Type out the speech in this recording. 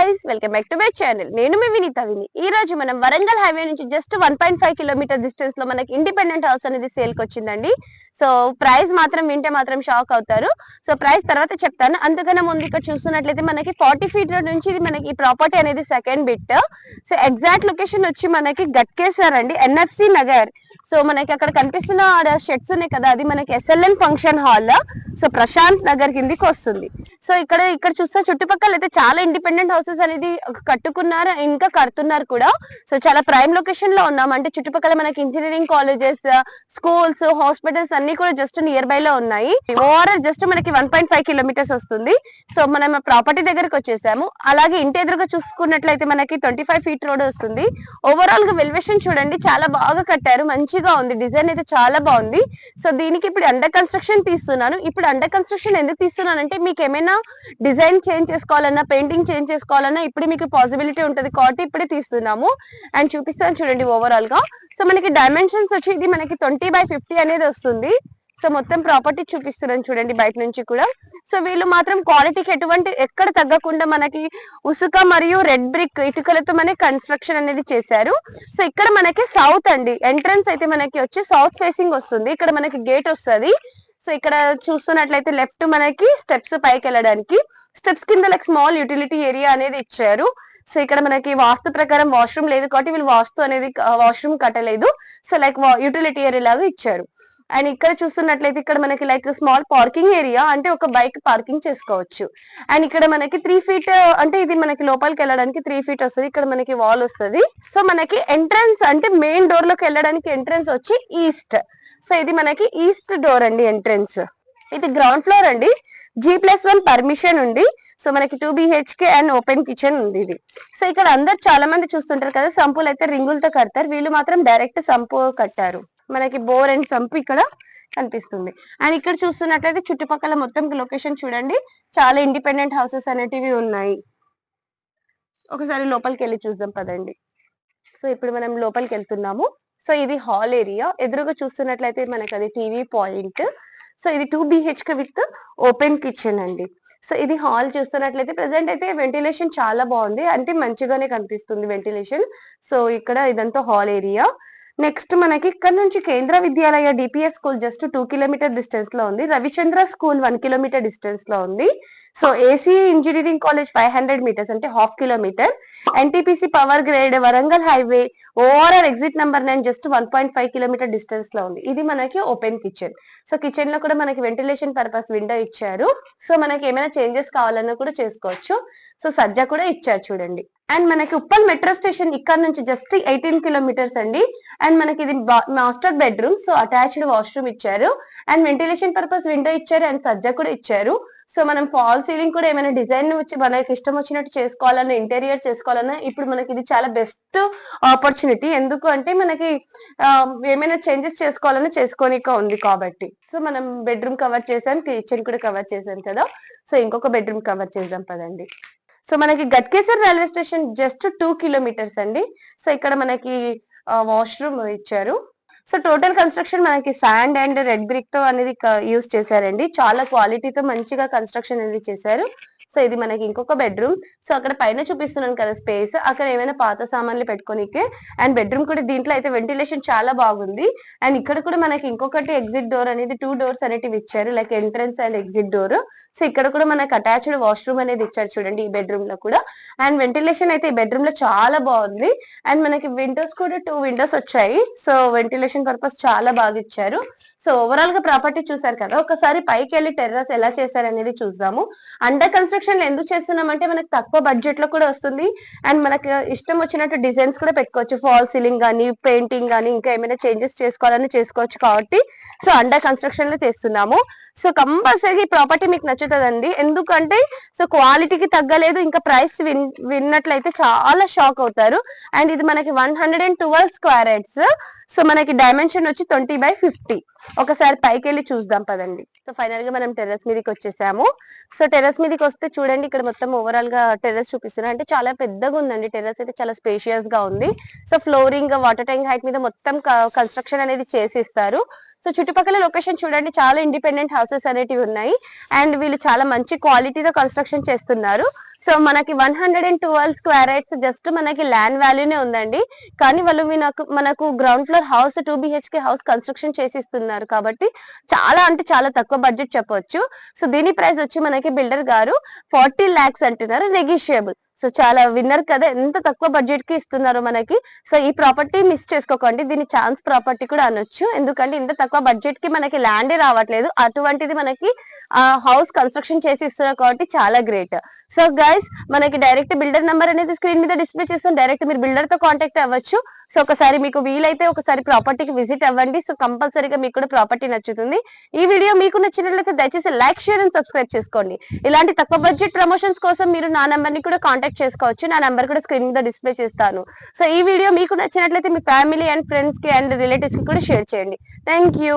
Guys welcome back to my channel నేను మీ వినీత విని. ఈ రోజు మనం వరంగల్ హైవే నుంచి just one point five kilometre డిస్టెన్స్లో మనకి ఇండిపెండెంట్ హౌస్ అనేది సేల్కి వచ్చిందండి. సో ప్రైస్ మాత్రం వింటే మాత్రం షాక్ అవుతారు. సో ప్రైస్ తర్వాత చెప్తాను. అందుకనే ముందు ఇక్కడ చూస్తున్నట్లయితే మనకి ఫార్టీ ఫీట్ రోడ్ నుంచి ఇది మనకి ప్రాపర్టీ అనేది second bit so exact location వచ్చి మనకి గట్కేసర్ అండి ఎన్ఎఫ్సి నగర్. సో మనకి అక్కడ కనిపిస్తున్న షెడ్స్ ఉన్నాయి కదా అది మనకి SLN function hall so Prashant Nagar కిందికి వస్తుంది. సో ఇక్కడ ఇక్కడ చూస్తే చుట్టుపక్కల అయితే చాలా ఇండిపెండెంట్ హౌసెస్ అనేది కట్టుకున్నారు ఇంకా కడుతున్నారు కూడా. సో చాలా ప్రైమ్ లొకేషన్లో ఉన్నాం. అంటే చుట్టుపక్కల మనకి ఇంజనీరింగ్ కాలేజెస్ స్కూల్స్ హాస్పిటల్స్ అన్ని కూడా జస్ట్ నియర్ బై లో ఉన్నాయి. ఓవరాల్ జస్ట్ మనకి వన్ పాయింట్ ఫైవ్ కిలోమీటర్స్ వస్తుంది. సో మనం ప్రాపర్టీ దగ్గరకు వచ్చేసాము. అలాగే ఇంటి ఎదురుగా చూసుకున్నట్లయితే మనకి ట్వంటీ ఫైవ్ ఫీట్ రోడ్ వస్తుంది. ఓవరాల్గా వెల్వేషన్ చూడండి చాలా బాగా కట్టారు. మంచి మంచిగా ఉంది. డిజైన్ అయితే చాలా బాగుంది. సో దీనికి ఇప్పుడు అండర్ కన్స్ట్రక్షన్ తీస్తున్నాను. ఇప్పుడు అండర్ కన్స్ట్రక్షన్ ఎందుకు తీస్తున్నాను అంటే మీకు ఏమైనా డిజైన్ చేంజ్ చేసుకోవాలన్నా పెయింటింగ్ చేంజ్ చేసుకోవాలన్నా ఇప్పుడు మీకు పాసిబిలిటీ ఉంటుంది కాబట్టి ఇప్పుడే తీస్తున్నాము. అండ్ చూపిస్తాను చూడండి ఓవరాల్గా. సో మనకి డైమెన్షన్స్ వచ్చి ఇది మనకి ట్వంటీ బై ఫిఫ్టీ అనేది వస్తుంది. సో మొత్తం ప్రాపర్టీ చూపిస్తున్నాను చూడండి బయట నుంచి కూడా. సో వీళ్ళు మాత్రం క్వాలిటీకి ఎటువంటి ఎక్కడ తగ్గకుండా మనకి ఉసుక మరియు రెడ్ బ్రిక్ ఇటుకలతో మనకి కన్స్ట్రక్షన్ అనేది చేశారు. సో ఇక్కడ మనకి సౌత్ అండి. ఎంట్రన్స్ అయితే మనకి వచ్చి సౌత్ ఫేసింగ్ వస్తుంది. ఇక్కడ మనకి గేట్ వస్తుంది. సో ఇక్కడ చూస్తున్నట్లయితే లెఫ్ట్ మనకి స్టెప్స్ పైకి వెళ్ళడానికి. స్టెప్స్ కింద లైక్ స్మాల్ యూటిలిటీ ఏరియా అనేది ఇచ్చారు. సో ఇక్కడ మనకి వాస్తు ప్రకారం వాష్రూమ్ లేదు కాబట్టి వీళ్ళు వాస్తు అనేది వాష్రూమ్ కట్టలేదు. సో లైక్ యూటిలిటీ ఏరియా లాగా ఇచ్చారు. అండ్ ఇక్కడ చూస్తున్నట్లయితే ఇక్కడ మనకి లైక్ స్మాల్ పార్కింగ్ ఏరియా అంటే ఒక బైక్ పార్కింగ్ చేసుకోవచ్చు. అండ్ ఇక్కడ మనకి త్రీ ఫీట్ అంటే ఇది మనకి లోపలికి వెళ్ళడానికి త్రీ ఫీట్ వస్తుంది. ఇక్కడ మనకి వాల్ వస్తుంది. సో మనకి ఎంట్రన్స్ అంటే మెయిన్ డోర్లోకి వెళ్ళడానికి ఎంట్రన్స్ వచ్చి ఈస్ట్ సో ఇది మనకి ఈస్ట్ డోర్ అండి ఎంట్రన్స్ ఇది గ్రౌండ్ ఫ్లోర్ అండి. జీ ప్లస్ వన్ పర్మిషన్ ఉంది. సో మనకి two BHK and open kitchen ఉంది ఇది. సో ఇక్కడ అందరు చాలా మంది చూస్తుంటారు కదా సంపులు అయితే రింగులతో కడతారు. వీళ్ళు మాత్రం డైరెక్ట్ సంపు కట్టారు. మనకి బోర్ అండ్ సంప్ ఇక్కడ కనిపిస్తుంది. అండ్ ఇక్కడ చూస్తున్నట్లయితే చుట్టుపక్కల మొత్తం లొకేషన్ చూడండి. చాలా ఇండిపెండెంట్ హౌసెస్ అనేటివి ఉన్నాయి. ఒకసారి లోపలికి వెళ్ళి చూద్దాం పదండి. సో ఇప్పుడు మనం లోపలికి వెళ్తున్నాము. సో ఇది హాల్ ఏరియా ఎదురుగా చూస్తున్నట్లయితే మనకి అది టీవీ పాయింట్ సో ఇది two BHK with open kitchen అండి. సో ఇది హాల్ చూస్తున్నట్లయితే ప్రెసెంట్ అయితే వెంటిలేషన్ చాలా బాగుంది. అంటే మంచిగానే కనిపిస్తుంది వెంటిలేషన్ సో ఇక్కడ ఇదంతా హాల్ ఏరియా నెక్స్ట్ మనకి ఇక్కడ నుంచి Kendriya Vidyalaya DPS school just two kilometre డిస్టెన్స్లో ఉంది. రవిచంద్ర స్కూల్ వన్ కిలోమీటర్ డిస్టెన్స్లో ఉంది. So AC engineering college five hundred metres అంటే half kilometre NTPC power grade Warangal highway overall exit number nine just one point five kilometre డిస్టెన్స్లో ఉంది. ఇది మనకి open kitchen so కిచెన్లో కూడా మనకి వెంటిలేషన్ పర్పస్ విండో ఇచ్చారు. సో మనకి ఏమైనా చేంజెస్ కావాలన్నా కూడా చేసుకోవచ్చు. సో సజ్జ కూడా ఇచ్చారు చూడండి. అండ్ మనకి ఉప్పల్ మెట్రో స్టేషన్ ఇక్కడ నుంచి జస్ట్ ఎయిటీన్ కిలోమీటర్స్ అండి. అండ్ మనకి ఇది master bedroom so attached washroom ఇచ్చారు. అండ్ వెంటిలేషన్ పర్పస్ విండో ఇచ్చారు అండ్ సజ్జ కూడా ఇచ్చారు. సో మనం ఫాల్ సీలింగ్ కూడా ఏమైనా డిజైన్ వచ్చి మనకి ఇష్టం వచ్చినట్టు చేసుకోవాలన్నా ఇంటీరియర్ చేసుకోవాలన్నా ఇప్పుడు మనకి ఇది చాలా బెస్ట్ ఆపర్చునిటీ ఎందుకు అంటే మనకి um, ఏమైనా చేంజెస్ చేసుకోవాలన్నా చేసుకోనిక ఉంది కాబట్టి. సో మనం బెడ్రూమ్ కవర్ చేసాం కిచెన్ కూడా కవర్ చేసాం కదా. సో ఇంకొక బెడ్రూమ్ కవర్ చేద్దాం పదండి. సో మనకి Ghatkesar railway station just two kilometres అండి. సో ఇక్కడ మనకి వాష్రూమ్ ఇచ్చారు. సో టోటల్ కన్స్ట్రక్షన్ మనకి శాండ్ అండ్ రెడ్ బ్రిక్తో అనేది యూస్ చేశారండి. చాలా క్వాలిటీతో మంచిగా కన్స్ట్రక్షన్ అనేది చేశారు. సో ఇది మనకి ఇంకొక బెడ్రూమ్ సో అక్కడ పైన చూపిస్తున్నాను కదా స్పేస్ అక్కడ ఏమైనా పాత సామాన్లు పెట్టుకోనికే. అండ్ బెడ్రూమ్ కూడా దీంట్లో అయితే వెంటిలేషన్ చాలా బాగుంది. అండ్ ఇక్కడ కూడా మనకి ఇంకొకటి ఎగ్జిట్ డోర్ అనేది టూ డోర్స్ అనేటివి ఇచ్చారు. Like entrance and exit door so ఇక్కడ కూడా మనకి అటాచ్డ్ వాష్రూమ్ అనేది ఇచ్చారు చూడండి ఈ బెడ్రూమ్లో కూడా. అండ్ వెంటిలేషన్ అయితే ఈ బెడ్రూమ్లో చాలా బాగుంది. అండ్ మనకి విండోస్ కూడా టూ విండోస్ వచ్చాయి. సో వెంటిలేషన్ పర్పస్ చాలా బాగా ఇచ్చారు. సో ఓవరాల్గా ప్రాపర్టీ చూసారు కదా. ఒకసారి పైకి వెళ్ళి టెర్రస్ ఎలా చేశారు అనేది చూద్దాము. అండర్ కన్స్ట్రక్షన్ ఎందుకు చేస్తున్నామంటే మనకి తక్కువ బడ్జెట్లో కూడా వస్తుంది. అండ్ మనకి ఇష్టం వచ్చినట్టు డిజైన్స్ కూడా పెట్టుకోవచ్చు. ఫాల్ సీలింగ్ కానీ పెయింటింగ్ కానీ ఇంకా ఏమైనా చేంజెస్ చేసుకోవాలని చేసుకోవచ్చు కాబట్టి. సో అండర్ కన్స్ట్రక్షన్లో చేస్తున్నాము. సో కంపల్సరీ ప్రాపర్టీ మీకు నచ్చుతుందండి. ఎందుకంటే సో క్వాలిటీకి తగ్గలేదు ఇంకా ప్రైస్ విన్ విన్నట్లయితే చాలా షాక్ అవుతారు. అండ్ ఇది మనకి one hundred and twelve square yards so మనకి డైమెన్షన్ వచ్చి ట్వంటీ బై ఫిఫ్టీ ఒకసారి పైకి వెళ్ళి చూద్దాం పదండి. సో ఫైనల్గా మనం టెర్రస్ మీదకి వచ్చేసాము. సో టెర్రస్ మీదకి వస్తే చూడండి ఇక్కడ మొత్తం ఓవరాల్గా టెర్రస్ చూపిస్తున్నా. అంటే చాలా పెద్దగా ఉందండి. టెర్రస్ అయితే చాలా స్పేషియస్గా ఉంది. So flooring water tank height మీద మొత్తం కన్స్ట్రక్షన్ అనేది చేసి ఇస్తారు సో చుట్టుపక్కల లొకేషన్ చూడండి చాలా ఇండిపెండెంట్ హౌసెస్ అనేటివి ఉన్నాయి. అండ్ వీళ్ళు చాలా మంచి క్వాలిటీతో కన్స్ట్రక్షన్ చేస్తున్నారు. సో మనకి one hundred and twelve square just మనకి ల్యాండ్ వాల్యూనే ఉందండి. కానీ వాళ్ళు మనకు మనకు ground floor house two BHK house construction చేసి ఇస్తున్నారు కాబట్టి చాలా అంటే చాలా తక్కువ బడ్జెట్ చెప్పొచ్చు. సో దీని ప్రైస్ వచ్చి మనకి బిల్డర్ గారు ఫార్టీ లాక్స్ అంటున్నారు నెగిషియబుల్. సో చాలా విన్నర్ కదా. ఎంత తక్కువ బడ్జెట్కి ఇస్తున్నారు మనకి. సో ఈ ప్రాపర్టీ మిస్ చేసుకోకండి. దీన్ని ఛాన్స్ ప్రాపర్టీ కూడా అనొచ్చు. ఎందుకంటే ఇంత తక్కువ బడ్జెట్కి మనకి ల్యాండే రావట్లేదు. అటువంటిది మనకి హౌస్ కన్స్ట్రక్షన్ చేసి ఇస్తున్నారు కాబట్టి చాలా గ్రేట్ సో గైస్ మనకి డైరెక్ట్ బిల్డర్ నెంబర్ అనేది స్క్రీన్ మీద డిస్ప్లే చేస్తాం. డైరెక్ట్ మీరు బిల్డర్తో కాంటాక్ట్ అవ్వచ్చు. సో ఒకసారి మీకు వీలైతే ఒకసారి ప్రాపర్టీకి విజిట్ అవ్వండి. సో కంపల్సరీగా మీకు కూడా ప్రాపర్టీ నచ్చుతుంది. ఈ వీడియో మీకు నచ్చినట్లయితే దయచేసి లైక్ షేర్ అండ్ సబ్స్క్రైబ్ చేసుకోండి. ఇలాంటి తక్కువ బడ్జెట్ ప్రమోషన్స్ కోసం మీరు నా నెంబర్ని కూడా కాంటాక్ట్ చేసుకోవచ్చు. నా నెంబర్ కూడా స్క్రీన్ మీద డిస్ప్లే చేస్తాను. సో ఈ వీడియో మీకు నచ్చినట్లయితే మీ ఫ్యామిలీ అండ్ ఫ్రెండ్స్కి అండ్ రిలేటివ్స్కి కూడా షేర్ చేయండి. Thank you